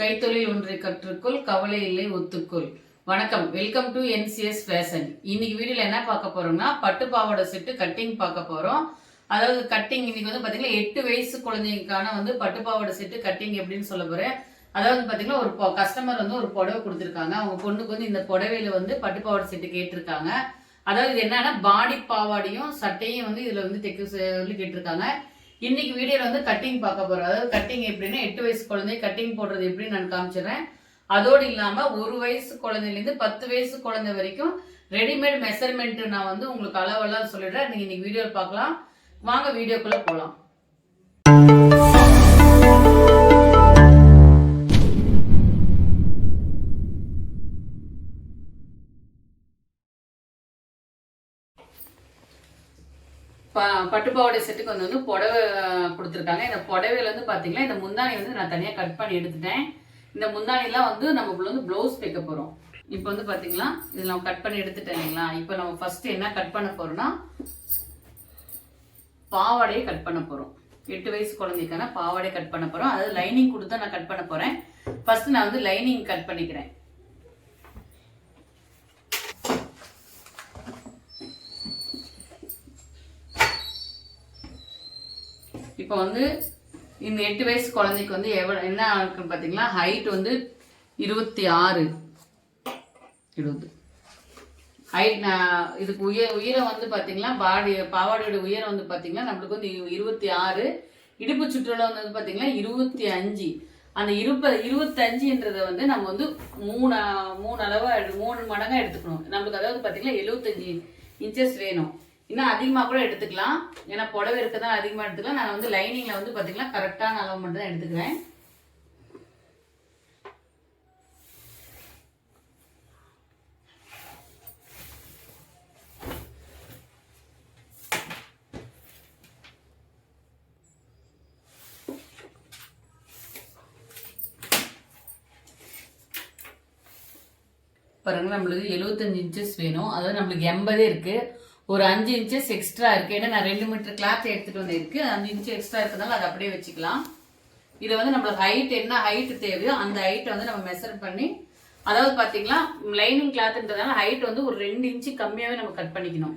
கைத்தொழில் ஒன்றை கற்றுக்கொள் கவலை இல்லை ஒத்துக்கொள். வணக்கம் வெல்கம் டு என்சிஎஸ் ஃபேஷன் இன்னைக்கு வீடியோல என்ன பார்க்க போறோம்னா பட்டு பாவாடை செட்டு கட்டிங் பார்க்க போறோம். அதாவது கட்டிங் இன்னைக்கு வந்து பாத்தீங்கன்னா எட்டு வயசு குழந்தைங்களுக்கான வந்து பட்டு பாவாடை செட்டு கட்டிங் எப்படின்னு சொல்ல போறேன். அதாவது பாத்தீங்கன்னா ஒரு கஸ்டமர் வந்து ஒரு புடவை கொடுத்துருக்காங்க. அவங்க பொண்ணுக்கு வந்து இந்த புடவையில வந்து பட்டு பாவாடை செட்டு கேட்டிருக்காங்க. அதாவது இது என்னன்னா பாடி பாவாடையும் சட்டையும் வந்து இதுல வந்து தைக்க சொல்லி கேட்டிருக்காங்க. இன்னைக்கு வீடியோல வந்து கட்டிங் பார்க்க போறோம். அதாவது கட்டிங் எப்படின்னா எட்டு வயசு குழந்தை கட்டிங் போடுறது எப்படின்னு நான் காமிச்சிடுறேன். அதோடு இல்லாம ஒரு வயசு குழந்தைலேருந்து பத்து வயசு குழந்தை வரைக்கும் ரெடிமேட் மெஷர்மெண்ட் நான் வந்து உங்களுக்கு அளவெல்லாம் சொல்லிடுறேன். நீங்க இன்னைக்கு வீடியோவில் பார்க்கலாம். வாங்க வீடியோக்குள்ள போகலாம் ப பட்டுப்பாவாடை செட்டுக்கு வந்து வந்து புடவை கொடுத்துருக்காங்க. இந்த புடவையில வந்து பார்த்தீங்கன்னா இந்த முந்தானி வந்து நான் தனியாக கட் பண்ணி எடுத்துட்டேன். இந்த முந்தானிலாம் வந்து நம்ம வந்து ப்ளவுஸ் தைக்க போகிறோம் இப்போ வந்து பார்த்தீங்களா இதில் நம்ம கட் பண்ணி எடுத்துட்டேன் இல்லைங்களா? இப்போ நம்ம ஃபர்ஸ்ட் என்ன கட் பண்ண போகிறோம்னா பாவாடையை கட் பண்ண போகிறோம் எட்டு வயசு குழந்தைக்கான பாவாடை கட் பண்ண போகிறோம் அதாவது லைனிங் கொடுத்து நான் கட் பண்ண போகிறேன் ஃபர்ஸ்ட் நான் வந்து லைனிங் கட் பண்ணிக்கிறேன். இப்போ வந்து இந்த எட்டு வயசு குழந்தைக்கு வந்து எவ்வளோ என்ன இருக்குன்னு பார்த்தீங்களா ஹைட் வந்து இருபத்தி ஆறு. இருபது. ஹைட் இதுக்கு உயர் உயரம் வந்து பார்த்தீங்கன்னா பாடி பாவாடையோட உயரம் வந்து பார்த்தீங்கன்னா நம்மளுக்கு வந்து இருபத்தி ஆறு. இடுப்பு சுற்றுலா வந்து பார்த்தீங்கன்னா இருபத்தி அஞ்சு. அந்த இருப இருபத்தஞ்சுன்றதை வந்து நம்ம வந்து மூணு மூணு அளவாக மூணு மடங்காக எடுத்துக்கணும். நம்மளுக்கு அதாவது பார்த்தீங்கன்னா எழுபத்தஞ்சி இன்ச்சஸ் வேணும். இன்னும் அதிகமாக கூட எடுத்துக்கலாம். ஏன்னா புடவை இருக்க தான் அதிகமாக எடுத்துக்கலாம். நான் வந்து லைனிங்கில் வந்து பார்த்தீங்கன்னா கரெக்டான அளவு மட்டும் தான் எடுத்துக்கிறேன் பாருங்க நம்மளுக்கு எழுபத்தஞ்சு இன்ச்சஸ் வேணும். அதாவது நம்மளுக்கு எண்பதே இருக்குது ஒரு அஞ்சு இன்ச்சஸ் எக்ஸ்ட்ரா இருக்கு. ஏன்னா நான் ரெண்டு மீட்டர் கிளாத் எடுத்துட்டு வந்து அஞ்சு இன்ச்சு எக்ஸ்ட்ரா இருக்கிறதுனால அதை அப்படியே வச்சுக்கலாம். இதை வந்து நம்மளுக்கு ஹைட் என்ன ஹைட் தேவையோ அந்த ஹைட்டை வந்து நம்ம மெஷர் பண்ணி அதாவது பார்த்தீங்கன்னா லைனிங் கிளாத்ன்றதுனால ஹைட் வந்து ஒரு ரெண்டு இன்ச்சு கம்மியாகவே நம்ம கட் பண்ணிக்கணும்.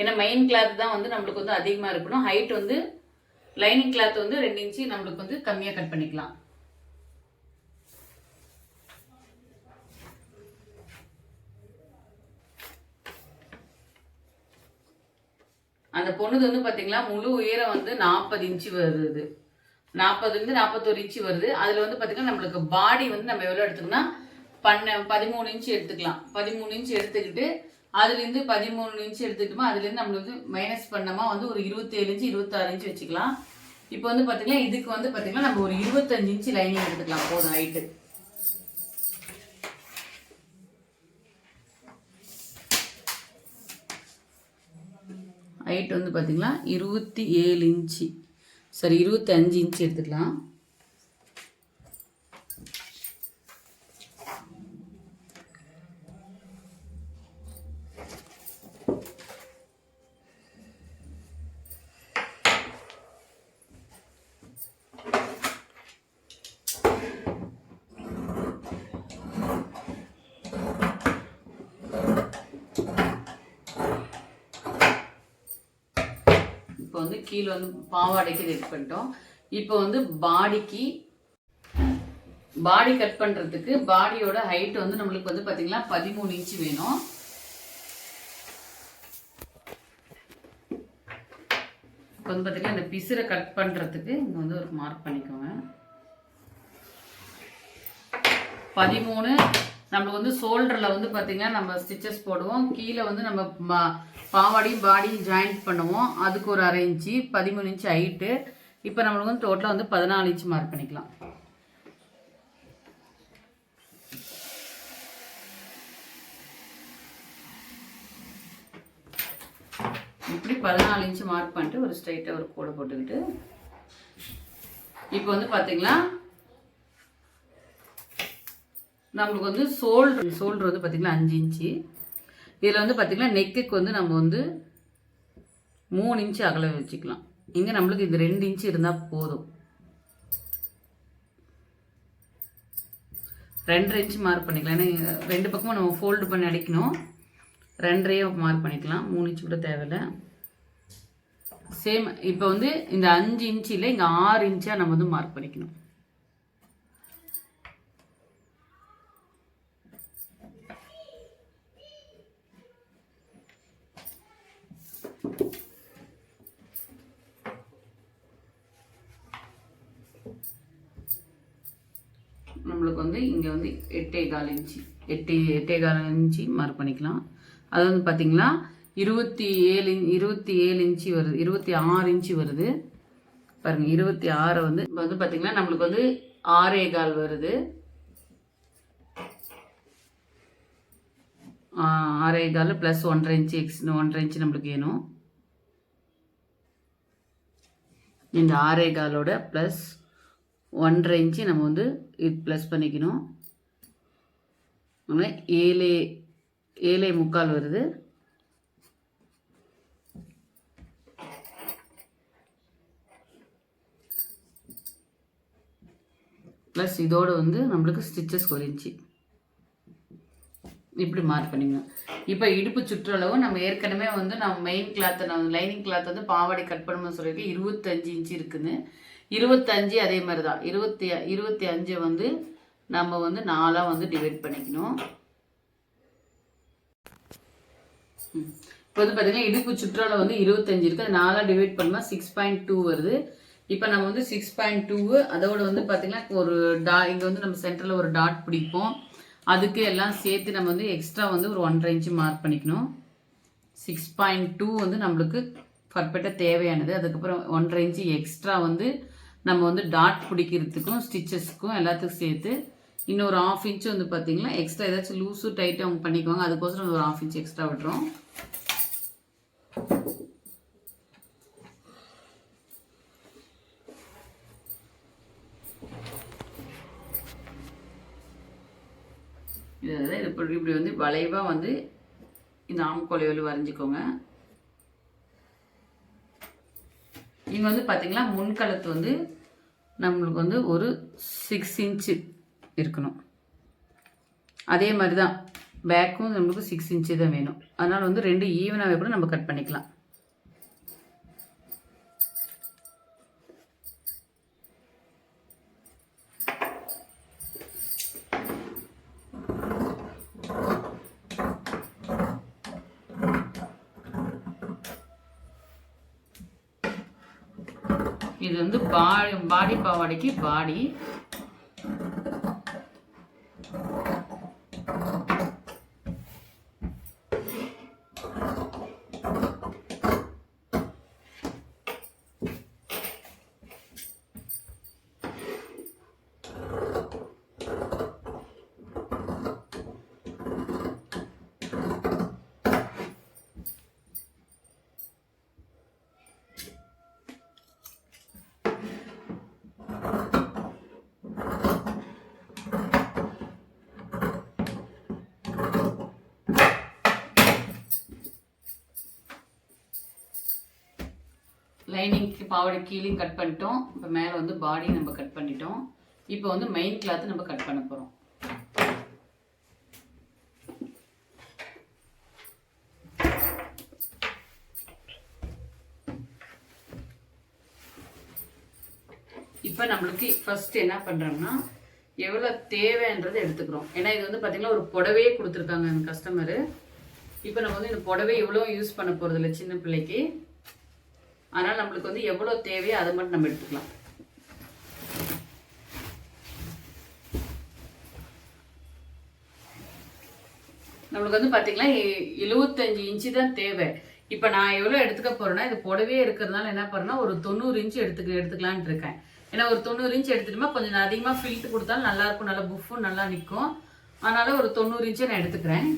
ஏன்னா மெயின் கிளாத் தான் வந்து நம்மளுக்கு வந்து அதிகமாக இருக்கணும். ஹைட் வந்து லைனிங் கிளாத் வந்து ரெண்டு இன்ச்சு நம்மளுக்கு வந்து கம்மியாக கட் பண்ணிக்கலாம். அந்த பொண்ணுது வந்து பார்த்தீங்களா முழு உயரம் வந்து நாற்பது இன்ச்சு வருது. நாற்பதுலேருந்து நாற்பத்தோரு இன்ச்சு வருது. அதில் வந்து பார்த்தீங்கன்னா நம்மளுக்கு பாடி வந்து நம்ம எவ்வளோ எடுத்துக்கோன்னா பண்ண பதிமூணு இன்ச்சு எடுத்துக்கலாம். பதிமூணு இன்ச்சு எடுத்துக்கிட்டு அதுலேருந்து பதிமூணு இன்ச்சு எடுத்துக்கிட்டோமா அதுலேருந்து நம்மளுக்கு மைனஸ் பண்ணோமா வந்து ஒரு இருபத்தேழு இன்ச்சு இருபத்தாறு இன்ச்சு வச்சுக்கலாம். இப்போ வந்து பார்த்தீங்கன்னா இதுக்கு வந்து பார்த்தீங்கன்னா நம்ம ஒரு இருபத்தஞ்சு இன்ச்சு லைனிங் எடுத்துக்கலாம் போதும் ஹைட்டு ஹைட் வந்து பார்த்தீங்கன்னா இருபத்தி ஏழு இன்ச்சு. சரி இருபத்தி அஞ்சு இன்ச்சு எடுத்துக்கலாம். இப்போ வந்து கீழே வந்து பாவாடைக்கு இது பண்ணிட்டோம். இப்போ வந்து பாடிக்கு பாடி கட் பண்ணுறதுக்கு பாடியோட ஹைட் வந்து நம்மளுக்கு வந்து பார்த்தீங்கன்னா பதிமூணு இன்ச்சு வேணும். இப்போ வந்து பார்த்தீங்கன்னா இந்த பிசுரை கட் பண்ணுறதுக்கு இங்கே வந்து ஒரு மார்க் பண்ணிக்கோங்க. பதிமூணு நம்ம வந்து ஷோல்டரில் வந்து பார்த்தீங்கன்னா நம்ம ஸ்டிச்சஸ் போடுவோம். கீழே வந்து நம்ம பாவாடி பாவாடையும் பாடியும் ஜாயிண்ட் பண்ணுவோம். அதுக்கு ஒரு அரை இன்ச்சு பதிமூணு இன்ச்சு ஹைட்டு இப்போ நம்மளுக்கு வந்து டோட்டலாக வந்து பதினாலு இன்ச்சு மார்க் பண்ணிக்கலாம். இப்படி பதினாலு இன்ச்சு மார்க் பண்ணிட்டு ஒரு ஸ்ட்ரைட்டாக ஒரு கூடை போட்டுக்கிட்டு இப்போ வந்து பார்த்தீங்கன்னா நம்மளுக்கு வந்து ஷோல்டர் ஷோல்டர் வந்து பார்த்திங்கன்னா அஞ்சு இன்ச்சு இதில் வந்து பார்த்திங்கன்னா நெக்குக்கு வந்து நம்ம வந்து மூணு இன்ச்சு அகல வச்சுக்கலாம். இங்கே நம்மளுக்கு இது ரெண்டு இன்ச்சு இருந்தால் போதும். ரெண்டரை இன்ச்சு மார்க் பண்ணிக்கலாம். ஏன்னா ரெண்டு பக்கமும் நம்ம ஃபோல்டு பண்ணி அடிக்கணும். ரெண்டரையும் மார்க் பண்ணிக்கலாம். மூணு இன்ச்சு கூட தேவையில்லை. சேம் இப்போ வந்து இந்த அஞ்சு இன்ச்சு இல்லை இங்கே ஆறு இன்ச்சாக நம்ம வந்து மார்க் பண்ணிக்கணும் நம்மளுக்கு வந்து இங்கே வந்து எட்டே கால் இன்ச்சு. எட்டு எட்டே கால் இன்ச்சு மார்க் பண்ணிக்கலாம். அது வந்து பார்த்திங்களா இருபத்தி ஏழு இன்- இருபத்தி ஏழு இன்ச்சு வருது. இருபத்தி ஆறு இன்ச்சு வருது. பாருங்கள் இருபத்தி ஆறு வந்து இப்ப வந்து பார்த்திங்கன்னா நம்மளுக்கு வந்து ஆறே கால் வருது. ஆறே கால் ப்ளஸ் ஒன்றரை இன்ச்சு எக்ஸ் ஒன்றரை இன்ச்சு நம்மளுக்கு வேணும். இந்த ஆறே காலோட ப்ளஸ் ஒன்றரை இன்ச்சு நம்ம வந்து இது ப்ளஸ் பண்ணிக்கணும். அதனால ஏழே ஏழே முக்கால் வருது. ப்ளஸ் இதோட வந்து நம்மளுக்கு ஸ்டிச்சஸ் ஒரு இன்ச்சு. இப்படி மார்க் பண்ணிக்கணும். இப்போ இடுப்பு சுற்றளவு நம்ம ஏற்கனவே வந்து நம்ம மெயின் கிளாத்தை நம்ம லைனிங் கிளாத் வந்து பாவாடை கட் பண்ணணும்னு சொல்லியிருக்கேன் இருபத்தஞ்சு இன்ச்சு இருக்குன்னு. இருபத்தஞ்சு அதே மாதிரி தான் இருபத்தி இருபத்தி அஞ்சை வந்து நம்ம வந்து நாலாக வந்து டிவைட் பண்ணிக்கணும். இப்போ வந்து பார்த்தீங்கன்னா இடுப்பு சுற்றளவு வந்து இருபத்தஞ்சு இருக்குது அது நாலாக டிவைட் பண்ணால் சிக்ஸ் பாயிண்ட் டூ வருது. இப்போ நம்ம வந்து சிக்ஸ் பாயிண்ட் டூ அதோட வந்து பார்த்தீங்கன்னா ஒரு டா இங்கே வந்து நம்ம சென்டரில் ஒரு டாட் பிடிப்போம். அதுக்கு எல்லாம் சேர்த்து நம்ம வந்து எக்ஸ்ட்ரா வந்து ஒரு ஒன்றரை இன்ச்சு மார்க் பண்ணிக்கணும். சிக்ஸ் பாயிண்ட் டூ வந்து நம்மளுக்கு பர்ஃபெக்டாக தேவையானது. அதுக்கப்புறம் ஒன்றரை இன்ச்சு எக்ஸ்ட்ரா வந்து நம்ம வந்து டாட் பிடிக்கிறதுக்கும் ஸ்டிச்சஸ்க்கும் எல்லாத்துக்கும் சேர்த்து இன்னொரு ஆஃப் இன்ச்சு வந்து பார்த்திங்கன்னா எக்ஸ்ட்ரா ஏதாச்சும் லூஸு டைட்டு அவங்க பண்ணிக்குவாங்க. அதுக்கோசரம் ஒரு ஆஃப் இன்ச் எக்ஸ்ட்ரா விட்டுறோம் இது இப்படி இப்படி வந்து வளைவாக வந்து இந்த ஆம்கோலை வந்து வரைஞ்சிக்கோங்க. இங்கே வந்து பார்த்திங்கன்னா முன்கலத்து வந்து நம்மளுக்கு வந்து ஒரு சிக்ஸ் இன்ச்சு இருக்கணும். அதே மாதிரி தான் பேக்கும் நம்மளுக்கு சிக்ஸ் இன்ச்சு தான் வேணும். அதனால் வந்து ரெண்டு ஈவனாகவே கூட நம்ம கட் பண்ணிக்கலாம். இது வந்து பா பாடி பாவாடைக்கு பாடி. லைனிங்க்கு பாவாடை கீழேயும் கட் பண்ணிட்டோம். இப்போ மேலே வந்து பாடி நம்ம கட் பண்ணிட்டோம். இப்போ வந்து மெயின் கிளாத் நம்ம கட் பண்ண போகிறோம் இப்போ நம்மளுக்கு ஃபர்ஸ்ட் என்ன பண்ணுறோம்னா எவ்வளோ தேவைன்றதை எடுத்துக்கிறோம். ஏன்னா இது வந்து பார்த்திங்கன்னா ஒரு புடவையே கொடுத்துருக்காங்க அந்த கஸ்டமரு இப்போ நம்ம வந்து இந்த புடவை இவ்வளோ யூஸ் பண்ண போகிறதில்ல சின்ன பிள்ளைக்கு. அதனால் நம்மளுக்கு வந்து எவ்வளோ தேவையோ அதை மட்டும் நம்ம எடுத்துக்கலாம். நம்மளுக்கு வந்து பார்த்தீங்கன்னா எழுபத்தஞ்சு இன்ச்சு தான் தேவை. இப்போ நான் எவ்வளோ எடுத்துக்க போறேன்னா இது புடவையே இருக்கிறதுனால என்ன பண்ணுறேன்னா ஒரு தொண்ணூறு இன்ச்சு எடுத்துக்க எடுத்துக்கலான்ட்டு இருக்கேன். ஏன்னா ஒரு தொண்ணூறு இன்ச்சு எடுத்துட்டோமா கொஞ்சம் அதிகமாக ஃபில்ட் கொடுத்தாலும் நல்லா இருக்கும் நல்லா புஃப்பும் நல்லா நிற்கும். அதனால ஒரு தொண்ணூறு இன்ச்சு நான் எடுத்துக்கிறேன்.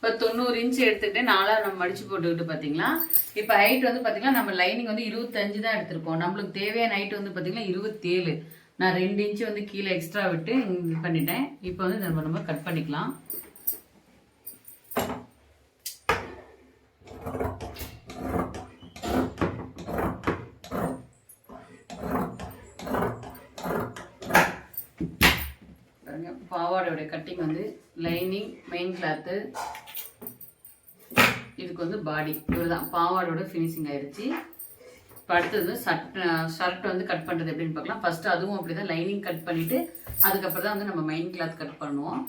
இப்போ தொண்ணூறு இன்ச்சு எடுத்துக்கிட்டு நாலாக நம்ம மடிச்சு போட்டுக்கிட்டு பார்த்தீங்களா இப்போ ஹைட் வந்து பார்த்தீங்கன்னா நம்ம லைனிங் வந்து இருபத்தஞ்சு தான் எடுத்திருக்கோம். நம்மளுக்கு தேவையான ஹைட் வந்து பார்த்தீங்கன்னா இருபத்தேழு. நான் ரெண்டு இன்ச்சு வந்து கீழே எக்ஸ்ட்ரா விட்டு இது பண்ணிட்டேன். இப்போ வந்து நம்ம நம்ம கட் பண்ணிக்கலாம். பாவாடையோடைய பாவாடையோட கட்டிங் வந்து லைனிங் மெயின் கிளாத்து இதுக்கு வந்து பாடி. இவ்வளோதான் பாவாடோட ஃபினிஷிங் ஆயிடுச்சு. இப்போ அடுத்தது சட் ஷர்ட் வந்து கட் பண்ணுறது எப்படின்னு பார்க்கலாம். ஃபஸ்ட்டு அதுவும் அப்படி தான் லைனிங் கட் பண்ணிவிட்டு அதுக்கப்புறம் தான் வந்து நம்ம மெயின் கிளாத் கட் பண்ணுவோம்.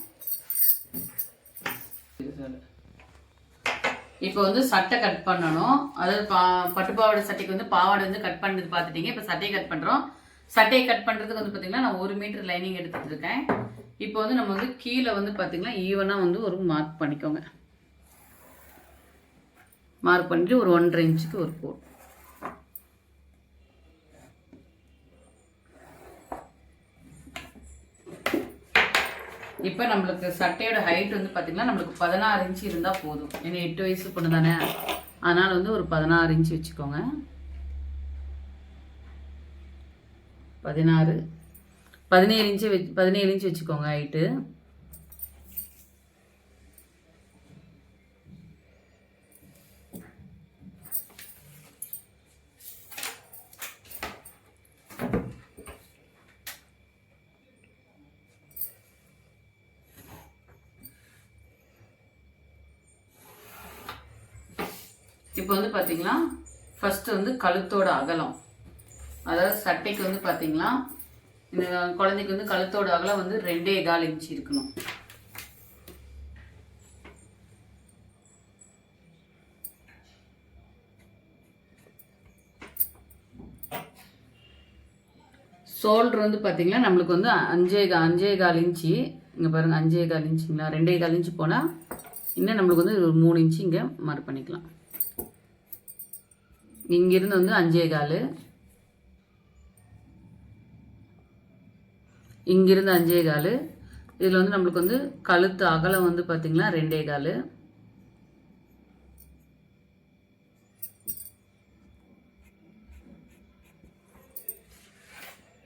இப்போ வந்து சட்டை கட் பண்ணணும். அதாவது பா பட்டு பாவாடை சட்டைக்கு வந்து பாவாடை வந்து கட் பண்ணது பார்த்துட்டீங்க. இப்போ சட்டையை கட் பண்ணுறோம் சட்டையை கட் பண்ணுறதுக்கு வந்து பார்த்தீங்கன்னா நான் ஒரு மீட்டர் லைனிங் எடுத்துகிட்டு இருக்கேன். இப்போ வந்து நம்ம வந்து கீழே வந்து பார்த்தீங்கன்னா ஈவனாக வந்து ஒரு மார்க் பண்ணிக்கோங்க. மார்க் பண்ணிட்டு ஒரு ஒன்றரை இன்ச்சுக்கு ஒரு கோடு. இப்போ நம்மளுக்கு சட்டையோட ஹைட் வந்து பார்த்தீங்கன்னா நம்மளுக்கு பதினாறு இன்ச்சு இருந்தால் போதும். ஏன்னா எட்டு வயசு பொண்ணு தானே? அதனால் வந்து ஒரு பதினாறு இன்ச்சு வச்சுக்கோங்க. பதினாறு. பதினேழு இன்ச்சு வச்சு பதினேழு இன்ச்சு வச்சுக்கோங்க ஹைட்டு இப்போ வந்து பார்த்திங்கன்னா ஃபஸ்ட்டு வந்து கழுத்தோட அகலம். அதாவது சட்டைக்கு வந்து பார்த்திங்கன்னா இந்த குழந்தைக்கு வந்து கழுத்தோட அகலம் வந்து ரெண்டே கால் இன்ச்சு இருக்கணும். ஷோல்டர் வந்து பார்த்திங்கன்னா நம்மளுக்கு வந்து அஞ்சே கா அஞ்சே கால் இன்ச்சு. இங்கே பாருங்கள் அஞ்சே கால் இன்ச்சுங்களா? ரெண்டே கால் இன்ச்சு போனால் இன்னும் நம்மளுக்கு வந்து ஒரு மூணு இன்ச்சு இங்கே மார்க் பண்ணிக்கலாம். இங்கிருந்து வந்து அஞ்சே கால். இங்கிருந்து அஞ்சே கால். இதில் வந்து நம்மளுக்கு வந்து கழுத்து அகலம் வந்து பார்த்திங்கன்னா ரெண்டே கால்.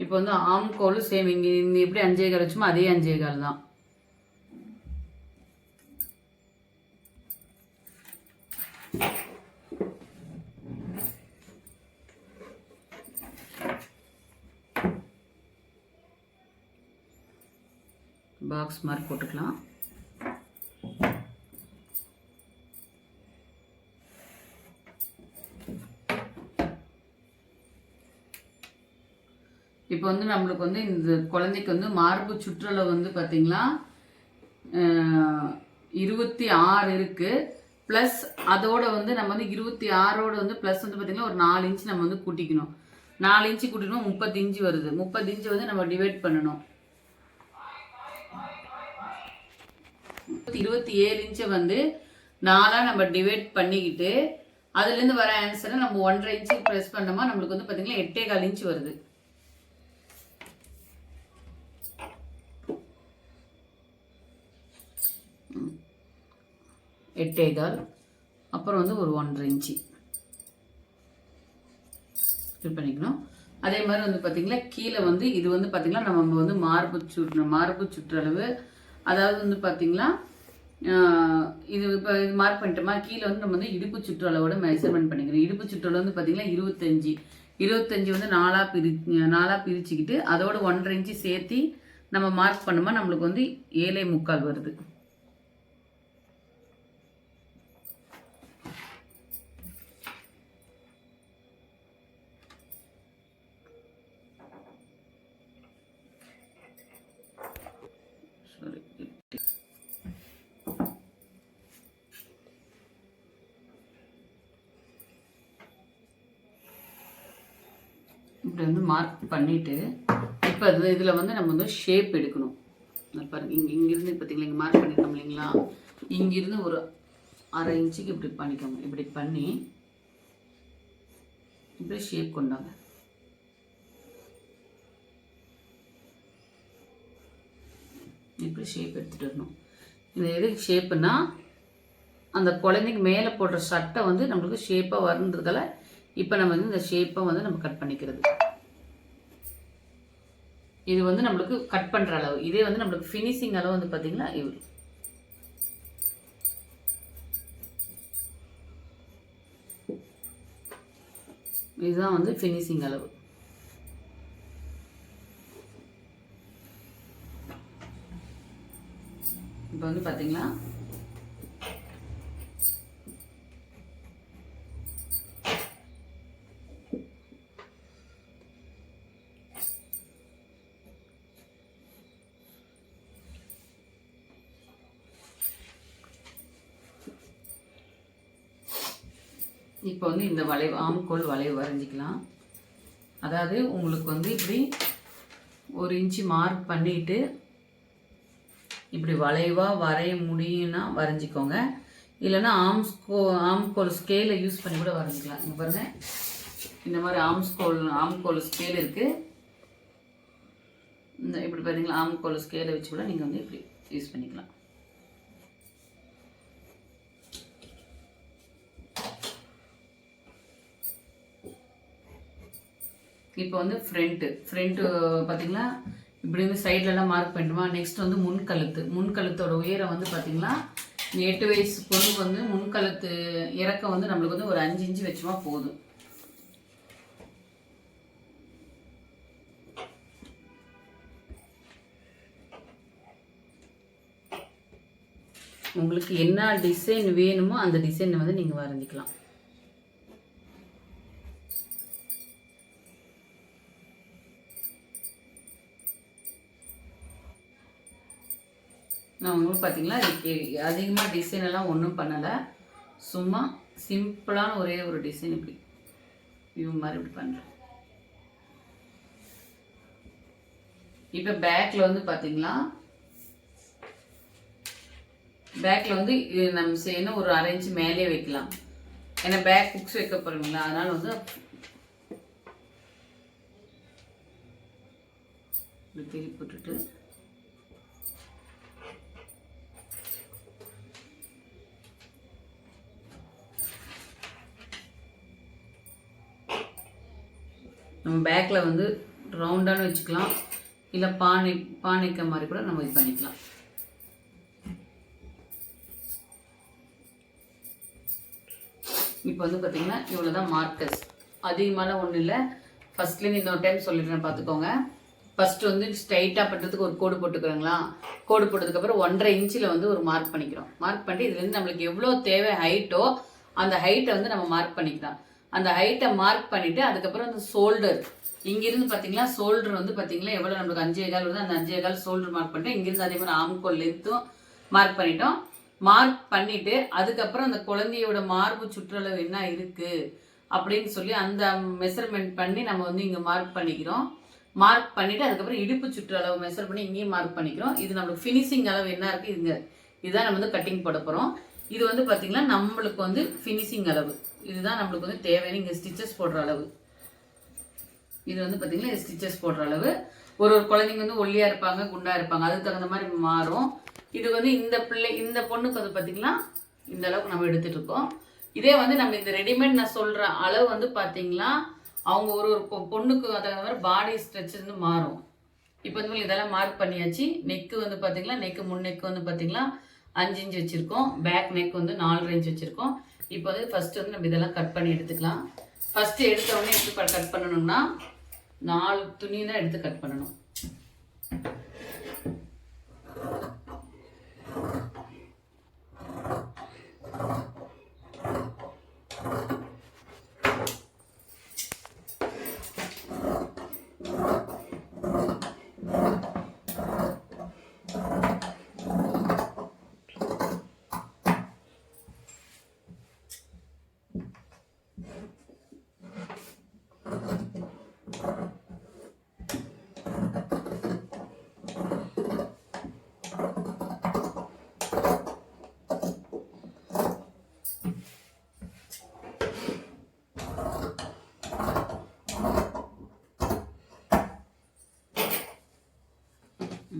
இப்போ வந்து ஆம்கோல் சேம் இங்கே இங்கே எப்படி அஞ்சே கால் வச்சுமோ அதே அஞ்சே கால் தான். பாக்ஸ் மாதிரி போட்டுக்கலாம். இப்போ வந்து நம்மளுக்கு வந்து இந்த குழந்தைக்கு வந்து மார்பு சுற்றளவு வந்து பார்த்தீங்கன்னா இருபத்தி ஆறு இருக்குது ப்ளஸ் அதோட வந்து நம்ம வந்து இருபத்தி ஆறோட வந்து ப்ளஸ் வந்து பார்த்திங்கன்னா ஒரு நாலு இன்ச்சு நம்ம வந்து கூட்டிக்கணும். நாலு இன்ச்சு கூட்டிக்கணும் முப்பத்தி வருது. முப்பது இன்ச்சு வந்து நம்ம டிவைட் பண்ணணும். இருபத்தி ஏழு இன்ச்சை வந்து நாலாக நம்ம டிவைட் பண்ணிக்கிட்டு அதுலேருந்து வர ஆன்சரை நம்ம ஒன்றரை இன்ச்சு ப்ரெஸ் பண்ணோமா நம்மளுக்கு வந்து பார்த்தீங்கன்னா எட்டே கால் இன்ச்சு வருது. எட்டே கால் அப்புறம் வந்து ஒரு ஒன்றரை இன்ச்சு பண்ணிக்கணும். அதே மாதிரி வந்து பார்த்திங்களா கீழே வந்து இது வந்து பார்த்திங்கன்னா நம்ம வந்து மார்பு சுற்று மார்பு சுற்றளவு அதாவது வந்து பார்த்திங்களா இது இப்போ இது மார்க் பண்ணிட்டோமா கீழே வந்து நம்ம வந்து இடுப்பு சுற்றளவோட மெஷர்மெண்ட் பண்ணிக்கிறோம். இடுப்பு சுற்றளவு வந்து பார்த்திங்கன்னா இருபத்தஞ்சி. இருபத்தஞ்சி வந்து நாலாக பிரி நாலாக பிரிச்சுக்கிட்டு அதோட ஒன்றரை இன்ச்சு சேர்த்து நம்ம மார்க் பண்ணோமா நம்மளுக்கு வந்து ஏழை முக்கால் வருது. இப்படி வந்து மார்க் பண்ணிவிட்டு இப்போ அது இதில் வந்து நம்ம வந்து ஷேப் எடுக்கணும். பாருங்க இங்கே இங்கேருந்து பார்த்தீங்களா இங்கே மார்க் பண்ணியிருக்கோம் இல்லைங்களா? இங்கேருந்து ஒரு அரை இன்ச்சுக்கு இப்படி பண்ணிக்கோங்க. இப்படி பண்ணி இப்படி ஷேப் கொண்டாங்க. இப்படி ஷேப் எடுத்துகிட்டு வரணும். இந்த எதுக்கு ஷேப்புனா அந்த குழந்தைக்கு மேலே போடுற சட்டை வந்து நம்மளுக்கு ஷேப்பாக வருன்றதால இப்போ நம்ம வந்து இந்த ஷேப்பை வந்து நம்ம கட் பண்ணிக்கிறது. இது வந்து நம்மளுக்கு கட் பண்ணுற அளவு. இதே வந்து நம்மளுக்கு ஃபினிஷிங் அளவு வந்து பார்த்தீங்கன்னா இவ்வளோ இதுதான் வந்து ஃபினிஷிங் அளவு. இப்போ வந்து பார்த்தீங்களா இப்போ வந்து இந்த வளைவு ஆம்கோல் வளைவு வரைஞ்சிக்கலாம். அதாவது உங்களுக்கு வந்து இப்படி ஒரு இன்ச்சு மார்க் பண்ணிட்டு இப்படி வளைவாக வரைய முடியும்னா வரைஞ்சிக்கோங்க. இல்லைன்னா ஆம்ஸ்கோ ஆம்கோல் ஸ்கேலை யூஸ் பண்ணி கூட வரைஞ்சிக்கலாம். இங்கே பாருங்க. இந்த மாதிரி ஆம்ஸ்கோல் ஆம்கோல் ஸ்கேல் இருக்குது இந்த இப்படி பார்த்தீங்களா ஆம்கோல் ஸ்கேலை வச்சு கூட நீங்கள் வந்து இப்படி யூஸ் பண்ணிக்கலாம். இப்போ வந்து ஃப்ரண்ட்டு ஃப்ரண்ட்டு பார்த்தீங்கன்னா இப்படி வந்து சைட்லலாம் மார்க் பண்ணுமா நெக்ஸ்ட் வந்து முன்கழுத்து முன்கழுத்தோட உயரம் வந்து பார்த்திங்கன்னா எட்டு வயசு பொண்ணுக்கு வந்து முன்கழுத்து இறக்கம் வந்து நம்மளுக்கு வந்து ஒரு அஞ்சு இன்ச்சு வச்சுமா போதும். உங்களுக்கு என்ன டிசைன் வேணுமோ அந்த டிசைனை வந்து நீங்கள் வரைஞ்சிக்கலாம் நான் உங்களுக்கு பார்த்தீங்களா இதுக்கு அதிகமாக டிசைன் எல்லாம் ஒன்றும் பண்ணலை. சும்மா சிம்பிளான ஒரே ஒரு டிசைன் இப்படி. வியூ மாதிரி இப்படி பண்ணுறேன் இப்போ பேக்கில் வந்து பார்த்தீங்களா பேக்கில் வந்து இது நம்ம செய்யணும் ஒரு அரேஞ்ச் மேலே வைக்கலாம். ஏன்னா பேக் புக்ஸ் வைக்க போகிறீங்களா அதனால் வந்து இப்படி திருப்பி போட்டுட்டு நம்ம பேக்கில் வந்து ரவுண்டானு வச்சுக்கலாம். இல்லை பானை பானைக்க மாதிரி கூட நம்ம இது பண்ணிக்கலாம். இப்போ வந்து பார்த்தீங்கன்னா இவ்வளோ தான் மார்க்கர்ஸ் அதிகமான ஒன்றும் இல்லை. ஃபஸ்ட்லேருந்து இன்னொரு டைம் சொல்லிடுறேன் பார்த்துக்கோங்க ஃபஸ்ட்டு வந்து ஸ்ட்ரைட்டாக பண்ணுறதுக்கு ஒரு கோடு போட்டுக்கிறோங்களா? கோடு போட்டதுக்கப்புறம் ஒன்றரை இன்ச்சில் வந்து ஒரு மார்க் பண்ணிக்கிறோம். மார்க் பண்ணிட்டு இதுலேருந்து நம்மளுக்கு எவ்வளோ தேவை ஹைட்டோ அந்த ஹைட்டை வந்து நம்ம மார்க் பண்ணிக்கலாம். அந்த ஹைட்டை மார்க் பண்ணிவிட்டு அதுக்கப்புறம் அந்த ஷோல்டர் இங்கிருந்து பார்த்தீங்களா ஷோல்டர் வந்து பார்த்தீங்களா எவ்வளோ நம்மளுக்கு அஞ்சே கால் வருது அந்த அஞ்சே கால் ஷோல்டர் மார்க் பண்ணிட்டு இங்கிருந்து அதே மாதிரி ஆம்கோல் லென்த்தும் மார்க் பண்ணிட்டோம். மார்க் பண்ணிட்டு அதுக்கப்புறம் அந்த குழந்தையோட மார்பு சுற்றளவு என்ன இருக்கு அப்படின்னு சொல்லி அந்த மெஷர்மெண்ட் பண்ணி நம்ம வந்து இங்கே மார்க் பண்ணிக்கிறோம். மார்க் பண்ணிட்டு அதுக்கப்புறம் இடுப்பு சுற்றளவு மெஷர் பண்ணி இங்கேயும் மார்க் பண்ணிக்கிறோம். இது நம்மளுக்கு ஃபினிஷிங் அளவு என்ன இருக்கு இதுங்க இதுதான் நம்ம வந்து கட்டிங் போட போகிறோம் இது வந்து பார்த்தீங்கன்னா நம்மளுக்கு வந்து ஃபினிஷிங் அளவு. இதுதான் நம்மளுக்கு வந்து தேவையான இங்கே ஸ்டிச்சஸ் போடுற அளவு. இது வந்து பார்த்தீங்கன்னா ஸ்டிச்சஸ் போடுற அளவு. ஒரு ஒரு குழந்தைங்க வந்து ஒல்லியாக இருப்பாங்க குண்டாக இருப்பாங்க. அதுக்கு தகுந்த மாதிரி மாறும். இது வந்து இந்த பிள்ளை இந்த பொண்ணுக்கு வந்து பார்த்தீங்கன்னா இந்த அளவுக்கு நம்ம எடுத்துகிட்டு இருக்கோம். இதே வந்து நம்ம இந்த ரெடிமேட் நான் சொல்கிற அளவு வந்து பார்த்தீங்கன்னா அவங்க ஒரு ஒரு பொ- பொண்ணுக்கு தகுந்த மாதிரி பாடி ஸ்ட்ரெச் வந்து மாறும். இப்போ வந்து இதெல்லாம் மார்க் பண்ணியாச்சு. நெக்கு வந்து பார்த்திங்கன்னா நெக்கு முன் நெக் வந்து பார்த்தீங்களா அஞ்சு இன்ச் வச்சுருக்கோம். பேக் நெக் வந்து நாலு இன்ச் வச்சுருக்கோம். இப்போ வந்து ஃபஸ்ட்டு வந்து நம்ம இதெல்லாம் கட் பண்ணி எடுத்துக்கலாம். ஃபஸ்ட்டு எடுத்த உடனே எப்படி கட் பண்ணணும்னா நாலு துணி தான் எடுத்து கட் பண்ணணும்.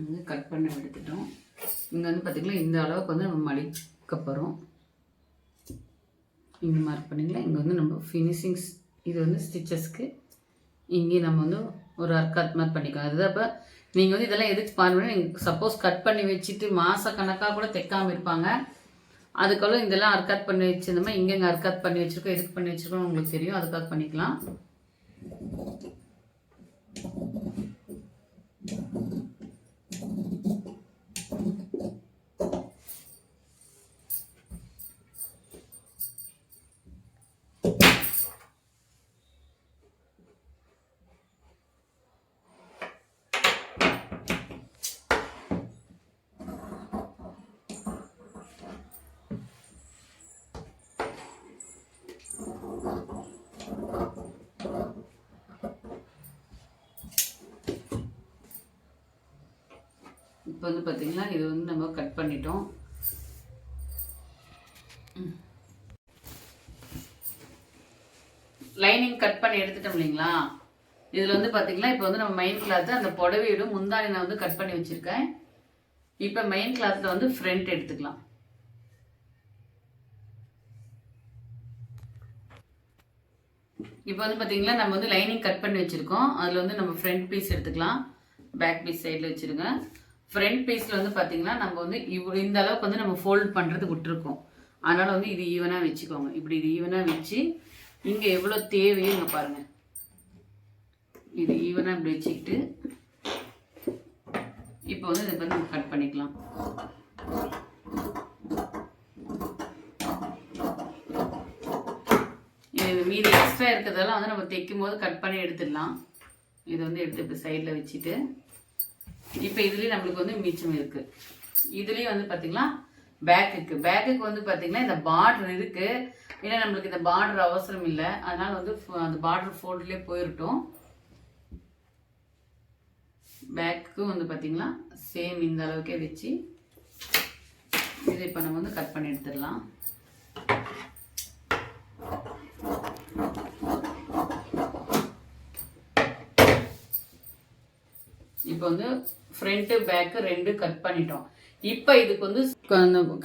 வந்து கட் பண்ணி எடுத்துட்டோம். இங்கே வந்து பார்த்திங்கன்னா இந்த அளவுக்கு வந்து நம்ம மடிக்க போகிறோம் இங்கே மார்க் பண்ணிங்களா? இங்கே வந்து நம்ம ஃபினிஷிங்ஸ் இது வந்து ஸ்டிச்சஸ்க்கு இங்கே நம்ம வந்து ஒரு அர்க்காத் மாதிரி பண்ணிக்கலாம். அதுதான் இப்போ நீங்கள் வந்து இதெல்லாம் எதுக்கு பாருங்கன்னா நீங்கள் சப்போஸ் கட் பண்ணி வச்சுட்டு மாத கணக்காக கூட தைக்காமல் இருப்பாங்க. அதுக்கெல்லாம் இதெல்லாம் அர்க்காத் பண்ணி வச்சிருந்தோமா இங்கே இங்கே அர்க்காத் பண்ணி வச்சுருக்கோம் எதுக்கு பண்ணி வச்சுருக்கோம் உங்களுக்கு தெரியும். அதுக்காக பண்ணிக்கலாம் இப்போ வந்து பார்த்தீங்கன்னா கட் பண்ணிட்டோம். லைனிங் கட் பண்ணி எடுத்துட்டோம் இல்லைங்களா? இதில் வந்து பார்த்திங்கன்னா இப்போ வந்து நம்ம மெயின் கிளாத்து அந்த புடவையோட முந்தானி நான் வந்து கட் பண்ணி வச்சுருக்கேன். இப்போ மெயின் கிளாத்தில் வந்து ஃப்ரண்ட் எடுத்துக்கலாம். இப்போ வந்து பார்த்தீங்களா நம்ம வந்து லைனிங் கட் பண்ணி வச்சுருக்கோம். அதில் வந்து நம்ம ஃப்ரண்ட் பீஸ் எடுத்துக்கலாம். பேக் பீஸ் சைடில் வச்சுருங்க. ஃப்ரண்ட் பீஸில் வந்து பார்த்தீங்கன்னா நம்ம வந்து இவ்வளோ இந்த அளவுக்கு வந்து நம்ம ஃபோல்ட் பண்ணுறது விட்டுருக்கோம். அதனால் வந்து இது ஈவனாக வச்சுக்கோங்க. இப்படி இது ஈவனாக வச்சு இங்கே எவ்வளோ தேவையோ இங்கே பாருங்கள் இது ஈவனாக இப்படி வச்சுக்கிட்டு இப்போ வந்து இதை வந்து நம்ம கட் பண்ணிக்கலாம். இது மீதி எக்ஸ்ட்ரா இருக்கிறதெல்லாம் வந்து நம்ம தைக்கும் போது கட் பண்ணி எடுத்துடலாம். இதை வந்து எடுத்து இப்போ சைடில் வச்சுட்டு இப்போ இதுலேயும் நம்மளுக்கு வந்து மிச்சம் இருக்குது இதுலேயும் வந்து பார்த்திங்கன்னா பேக்குக்கு பேக்குக்கு வந்து பார்த்திங்கன்னா இந்த பார்டர் இருக்குது ஏன்னா நம்மளுக்கு இந்த பார்டர் அவசரம் இல்லை. அதனால் வந்து அந்த பார்டர் ஃபோல்ட்லேயே போயிரட்டும். பேக்குக்கும் வந்து பார்த்திங்கன்னா சேம் இந்த அளவுக்கே வச்சு இதை இப்போ நம்ம வந்து கட் பண்ணி எடுத்துடலாம். இப்போ வந்து ஃப்ரண்ட்டு பேக்கு ரெண்டு கட் பண்ணிட்டோம். இப்போ இதுக்கு வந்து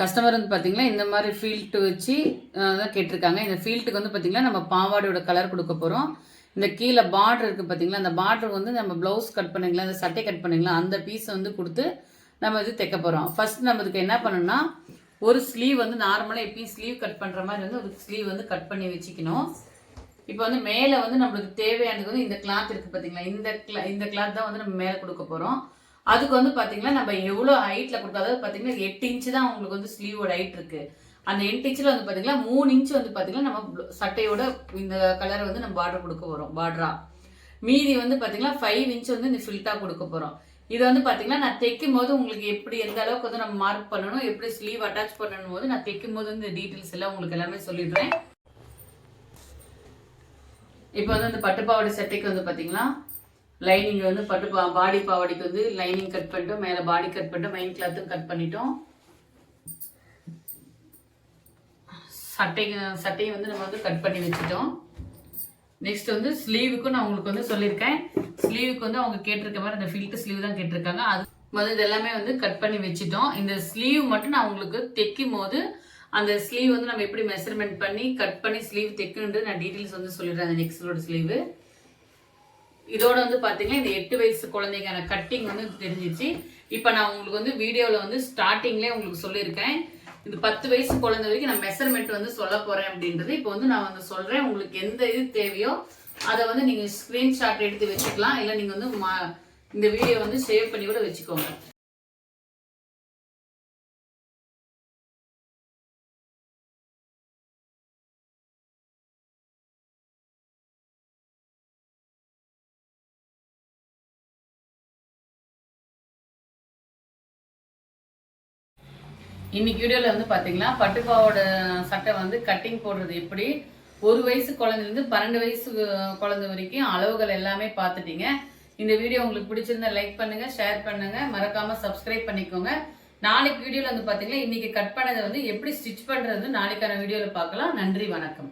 கஸ்டமர் வந்து பார்த்தீங்கன்னா இந்த மாதிரி ஃபீல்ட்டு வச்சு தான் கேட்டிருக்காங்க. இந்த ஃபீல்ட்டுக்கு வந்து பார்த்தீங்கன்னா நம்ம பாவாடையோட கலர் கொடுக்க போகிறோம் இந்த கீழே பார்டர் இருக்குது பார்த்தீங்களா அந்த பார்டர் வந்து நம்ம ப்ளவுஸ் கட் பண்ணிங்களா அந்த சட்டை கட் பண்ணிங்களா அந்த பீஸை வந்து கொடுத்து நம்ம இது தைக்க போகிறோம் ஃபர்ஸ்ட் நம்ம இதுக்கு என்ன பண்ணணும்னா ஒரு ஸ்லீவ் வந்து நார்மலாக எப்பயும் ஸ்லீவ் கட் பண்ணுற மாதிரி வந்து ஒரு ஸ்லீவ் வந்து கட் பண்ணி வச்சுக்கணும். இப்போ வந்து மேலே வந்து நம்மளுக்கு தேவையானது வந்து இந்த கிளாத் இருக்குது பார்த்தீங்களா இந்த கிளா இந்த கிளாத் தான் வந்து நம்ம மேலே கொடுக்க போகிறோம் அதுக்கு வந்து பார்த்தீங்கன்னா நம்ம எவ்வளோ ஹைட்டில் கொடுக்க அதாவது பார்த்தீங்கன்னா எட்டு இன்ச்சு தான் உங்களுக்கு வந்து ஸ்லீவோட ஹைட் இருக்குது அந்த எட்டு இன்ச்சில் வந்து பார்த்தீங்கன்னா மூணு இன்ச்சு வந்து பார்த்தீங்கன்னா நம்ம சட்டையோட இந்த கலரை வந்து நம்ம பார்டர் கொடுக்க போகிறோம் பார்டரா மீதி வந்து பார்த்தீங்கன்னா ஃபைவ் இன்ச் வந்து இந்த ஃபில்ட்டாக கொடுக்க போகிறோம் இது வந்து பார்த்தீங்கன்னா நான் தைக்கும் போது உங்களுக்கு எப்படி எந்த அளவுக்கு வந்து நம்ம மார்க் பண்ணணும் எப்படி ஸ்லீவ் அட்டாச் பண்ணணும் போது நான் தைக்கும் போது இந்த டீட்டெயில்ஸ் எல்லாம் உங்களுக்கு எல்லாமே சொல்லிடுறேன். இப்போ வந்து இந்த பட்டு பாவாடை சட்டைக்கு வந்து பார்த்தீங்கன்னா லைனிங் வந்து பட்டு பா பாடி பாவாடிக்கு வந்து லைனிங் கட் பண்ணிட்டோம். மேலே பாடி கட் பண்ணிட்டோம். மெயின் கிளாத்தும் கட் பண்ணிட்டோம். சட்டைக்கு சட்டையை வந்து நம்ம வந்து கட் பண்ணி வச்சுட்டோம். நெக்ஸ்ட் வந்து ஸ்லீவுக்கும் நான் உங்களுக்கு வந்து சொல்லியிருக்கேன். ஸ்லீவுக்கு வந்து அவங்க கேட்டிருக்க மாதிரி அந்த ஃபில்ட் ஸ்லீவ் தான் கேட்டிருக்காங்க. அது வந்து இதெல்லாமே வந்து கட் பண்ணி வச்சுட்டோம். இந்த ஸ்லீவ் மட்டும் நான் உங்களுக்கு தைக்கும் போது அந்த ஸ்லீவ் வந்து நம்ம எப்படி மெஷர்மெண்ட் பண்ணி கட் பண்ணி ஸ்லீவ் தைக்கணுன்றது நான் டீட்டெயில்ஸ் வந்து சொல்லிடுறேன். அந்த நெக்ஸ்டோட ஸ்லீவு இதோட வந்து பார்த்தீங்கன்னா இந்த எட்டு வயசு குழந்தைக்கான கட்டிங் வந்து தெரிஞ்சிச்சு இப்போ நான் உங்களுக்கு வந்து வீடியோவில் வந்து ஸ்டார்டிங்லேயே உங்களுக்கு சொல்லியிருக்கேன். இது பத்து வயசு குழந்தை வரைக்கும் நான் மெஷர்மெண்ட் வந்து சொல்ல போகிறேன் அப்படின்றது. இப்போ வந்து நான் வந்து சொல்கிறேன் உங்களுக்கு எந்த இது தேவையோ அதை வந்து நீங்கள் ஸ்க்ரீன்ஷாட் எடுத்து வச்சுக்கலாம். இல்லை நீங்கள் வந்து மா- இந்த வீடியோ வந்து சேவ் பண்ணி கூட வச்சுக்கோங்க. இன்னைக்கு வீடியோவில் வந்து பார்த்தீங்கன்னா பட்டுப்பாவோட சட்டை வந்து கட்டிங் போடுறது எப்படி? ஒரு வயசு குழந்தைலேருந்து பன்னெண்டு வயசு குழந்தை வரைக்கும் அளவுகள் எல்லாமே பார்த்துட்டீங்க. இந்த வீடியோ உங்களுக்கு பிடிச்சிருந்தா லைக் பண்ணுங்க ஷேர் பண்ணுங்க. மறக்காம சப்ஸ்கிரைப் பண்ணிக்கோங்க. நாளைக்கு வீடியோவில் வந்து பார்த்தீங்கன்னா இன்னைக்கு கட் பண்ணதை வந்து எப்படி ஸ்டிச் பண்ணுறது நாளைக்கான வீடியோவில் பார்க்கலாம். நன்றி வணக்கம்.